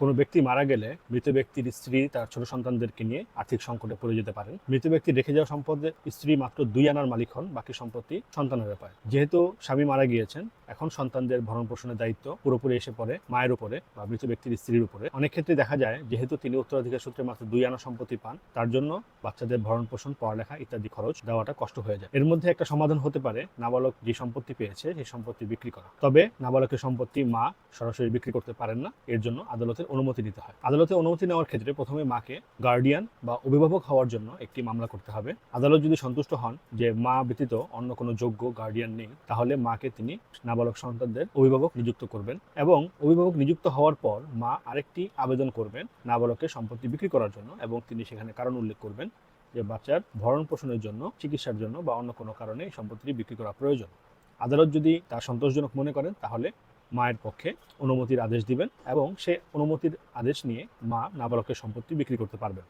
কোনো ব্যক্তি মারা গেলে মৃত ব্যক্তির স্ত্রী তার ছোট সন্তানদেরকে নিয়ে আর্থিক সংকটে পড়ে যেতে পারেন। মৃত ব্যক্তি রেখে যাওয়া সম্পদে স্ত্রী মাত্র দুই আনার মালিক হন, বাকি সম্পত্তি সন্তানের ব্যাপার যেহেতু স্বামী মারা গিয়েছেন এখন সন্তানদের ভরণ পোষণের দায়িত্ব পুরোপুরি এসে পড়ে, মায়ের উপরে বা মৃত ব্যক্তির স্ত্রীর উপরে। অনেক ক্ষেত্রে দেখা যায়, যেহেতু তিনি উত্তরাধিকার সূত্রে মাত্র দুই আনা সম্পত্তি পান, তার জন্য বাচ্চাদের ভরণ পোষণ, পড়ালেখা ইত্যাদি খরচ দেওয়াটা কষ্ট হয়ে যায়। এর মধ্যে একটা সমাধান হতে পারে, নাবালক যে সম্পত্তি পেয়েছে, সেই সম্পত্তি বিক্রি করা। তবে নাবালকের সম্পত্তি মা সরাসরি বিক্রি করতে পারেন না, এর জন্য আদালতের অনুমতি নিতে হয়। আদালতে অনুমতি নেওয়ার ক্ষেত্রে প্রথমে মাকে গার্ডিয়ান বা অভিভাবক হওয়ার জন্য একটি মামলা করতে হবে। আদালত যদি সন্তুষ্ট হন যে মা ব্যতীত অন্য কোনো যোগ্য গার্ডিয়ান নেই, তাহলে মাকে তিনি নাবালক সন্তানদের অভিভাবক নিযুক্ত করবেন এবং অভিভাবক নিযুক্ত হওয়ার পর মা আরেকটি আবেদন করবেন নাবালকের সম্পত্তি বিক্রি করার জন্য এবং তিনি সেখানে কারণ উল্লেখ করবেন যে বাচ্চার ভরণ পোষণের জন্য, চিকিৎসার জন্য বা অন্য কোনো কারণে এই সম্পত্তিটি বিক্রি করা প্রয়োজন। আদালত যদি তা সন্তোষজনক মনে করেন, তাহলে মায়ের পক্ষে অনুমতির আদেশ দিবেন এবং সে অনুমতির আদেশ নিয়ে মা নাবালকের সম্পত্তি বিক্রি করতে পারবেন।